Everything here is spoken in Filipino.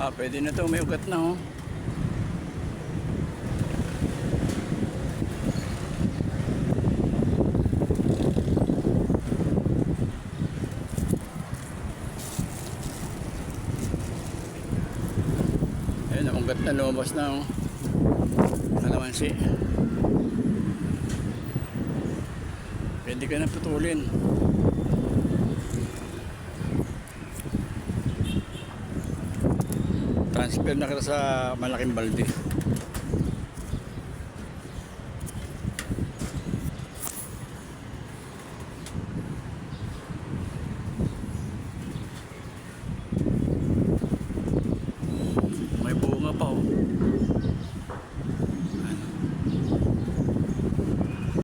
Ah, pwede na to. May ugat na, oh. Ayun, ang ugat na lumabas na, oh. Kalamansi. Pwede ka na putulin. transfer na kita sa malaking balde. May bunga pa oh.